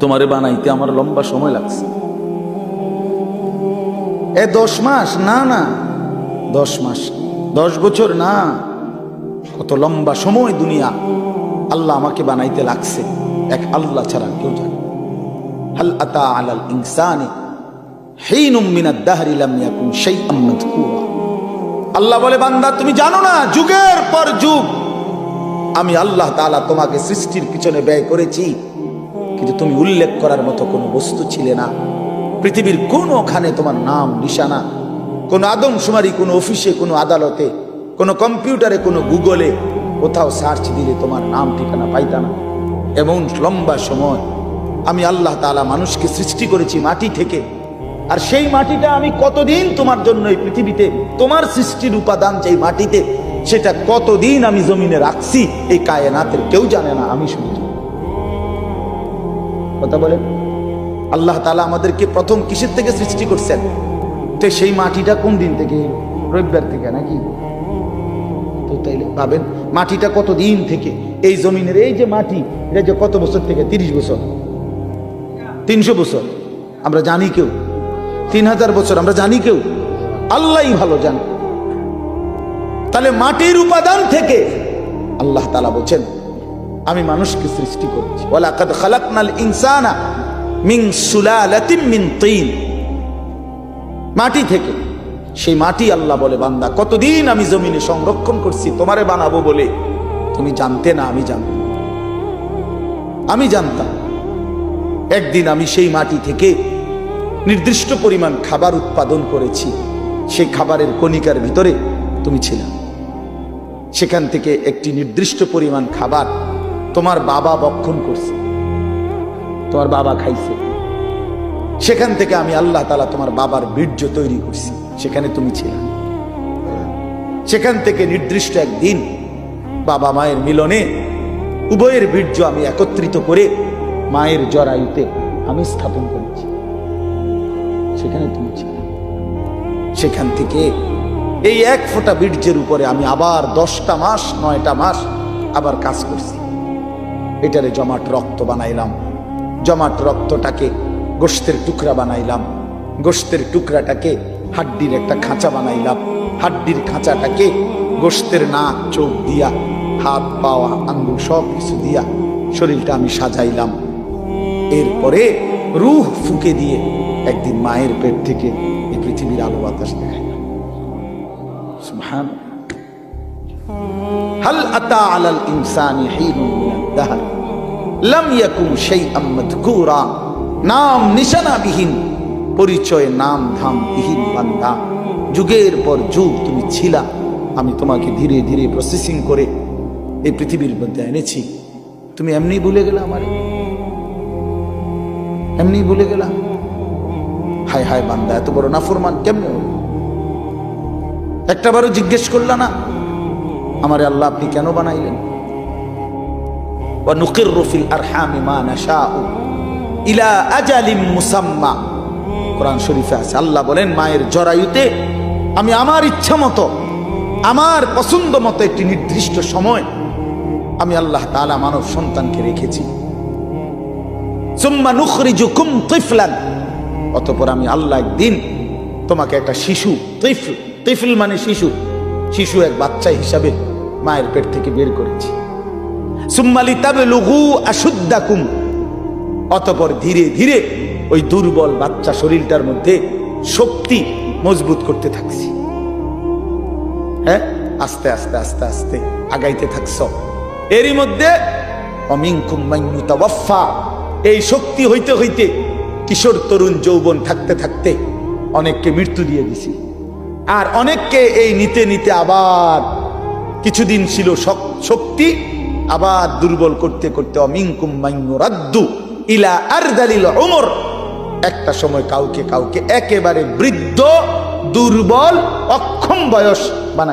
তোমারে বানাইতে আমার লম্বা সময় লাগছে। এ দশ মাস? না না। দশ মাস। দশ বছর? না। কত লম্বা সময় দুনিয়া। আল্লাহ আমাকে বানাইতে লাগছে। এক আল্লাহ ছাড়া কেউ জানে আমি আল্লাহ তোমাকে সৃষ্টির পিছনে ব্যয় করেছি। কিন্তু তুমি উল্লেখ করার মতো কোনো বস্তু ছিলে না। পৃথিবীর কোনোখানে তোমার নাম, নিশানা, কোনো আদমশুমারি, কোনো অফিসে, কোনো আদালতে, কোনো কম্পিউটারে, কোনো গুগলে কোথাও সার্চ দিলে তোমার নাম, ঠিকানা পাইতা না। এমন লম্বা সময় আমি আল্লাহ তাআলা মানুষকে সৃষ্টি করেছি মাটি থেকে। আর সেই মাটিটা আমি কতদিন তোমার জন্য এই পৃথিবীতে, তোমার সৃষ্টির উপাদান যেই মাটিতে, সেটা কতদিন আমি জমিনে রাখছি, এই কায়নাতের কেউ জানে না, আমি শুধু। কথা বলেন। আল্লাহ তালা আমাদেরকে প্রথম কিসের থেকে সৃষ্টি করছেন? তো সেই মাটিটা কোন দিন থেকে? রবিবার থেকে নাকি? তো তাইলে ভাবেন, মাটিটা কত দিন থেকে? এই জমিনের এই যে মাটি, এটা যে কত বছর থেকে? তিরিশ বছর? তিনশো বছর? আমরা জানি কেউ? তিন হাজার বছর? আমরা জানি কেউ? আল্লাহই ভালো জান। তাহলে মাটির উপাদান থেকে আল্লাহ তালা বলছেন আমি মানুষকে সৃষ্টি করেছি। খালাকনাল ইনসানা মিন সুলালাতিন মিন তিন। মাটি থেকে। সেই মাটি আল্লাহ বলে, বান্দা, কতদিন আমি জমিনে সংরক্ষণ করছি, তোমারে বানাবো বলে? তুমি জানতে না, আমি জানতাম। আমি জানতাম। একদিন আমি সেই মাটি থেকে নির্দিষ্ট পরিমাণ খাবার উৎপাদন করেছি। সেই খাবারের কণিকার ভিতরে তুমি ছিলাম সেখান থেকে একটি নির্দিষ্ট পরিমাণ খাবার তোমার বাবা বক্ষণ করছে। তোমার বাবা খাইছে। সেখান থেকে আমি আল্লাহ তালা তোমার বাবার বীর্য তৈরি করছি। সেখানে তুমি ছিলে। সেখান থেকে নির্দিষ্ট একদিন বাবা মায়ের মিলনে উভয়ের বীর্য আমি একত্রিত করে মায়ের জরায়ুতে আমি স্থাপন করেছি। সেখানে তুমি ছিলে। সেখান থেকে এই এক ফোঁটা বীর্যের উপরে আমি আবার দশটা মাস, নয়টা মাস আবার কাজ করছি। এটারে জমাট রক্ত বানাইলাম। জমাট রক্তটাকে গোস্তের টুকরা বানাইলাম। গোস্তের টুকরাটাকে হাড্ডির একটা খাঁচা বানাইলাম। হাড্ডির খাঁচাটাকে গোস্তের নাক, চোখ দিয়া, হাত পাওয়া আঙ্গুল সব কিছু দিয়া শরীরটা আমি সাজাইলাম। এরপরে রুহ ফুকে দিয়ে একদিন মায়ের পেট থেকে এই পৃথিবীর আলো বাতাস দেখাইলাম। সুবহান হাল আতা আলাল ইনসানি হিনুন দাহর। লাম ইয়াকুন শাইআম মাযকুরা। নাম নিশানাবিহীন পরিচয় নাম ধাম বিহীন বান্দা। যুগের পর যুগ তুমি ছিলা, আমি তোমাকে ধীরে ধীরে প্রসেসিং করে এই পৃথিবীর মধ্যে এনেছি। তুমি এমনি ভুলে গেলে আমারে? এমনি ভুলে গেলাম হায় হায় বান্দা, এত বড় নাফরমান কেমনে হলো? একটাবারও জিজ্ঞেস করলা না? আমারে আল্লাহ আপনি কেন বানাইলেন? রফিল আর বলেন, মায়ের জরায়ুতে আমি আমার ইচ্ছা মতো, আমার পছন্দ মতো নির্দিষ্ট সময় আমি আল্লাহ তালা মানব সন্তানকে রেখেছি। অতপর আমি আল্লাহ একদিন তোমাকে একটা শিশু মানে শিশু শিশু এক বাচ্চা হিসাবে মায়ের পেট থেকে বের করেছি। সুম্মালি তাবে লঘু আশুদ্দাকুম। অতপর ধীরে ধীরে ওই দুর্বল বাচ্চা শরীরটার মধ্যে শক্তি মজবুত করতে থাকছি। হ্যাঁ? আস্তে আস্তে আস্তে আস্তে আগাইতে থাকছ। এরই মধ্যে এই শক্তি হইতে হইতে কিশোর তরুণ যৌবন থাকতে থাকতে অনেককে মৃত্যু দিয়ে দিছি। আর অনেককে এই নিতে নিতে আবার কিছুদিন ছিল শক্তি, আবার দুর্বল করতে করতে ইলা ইলা আরদালিল ওমর একটা সময় কাউকে কাউকে একেবারে বৃদ্ধ, দুর্বল, অক্ষম বয়স বানায়।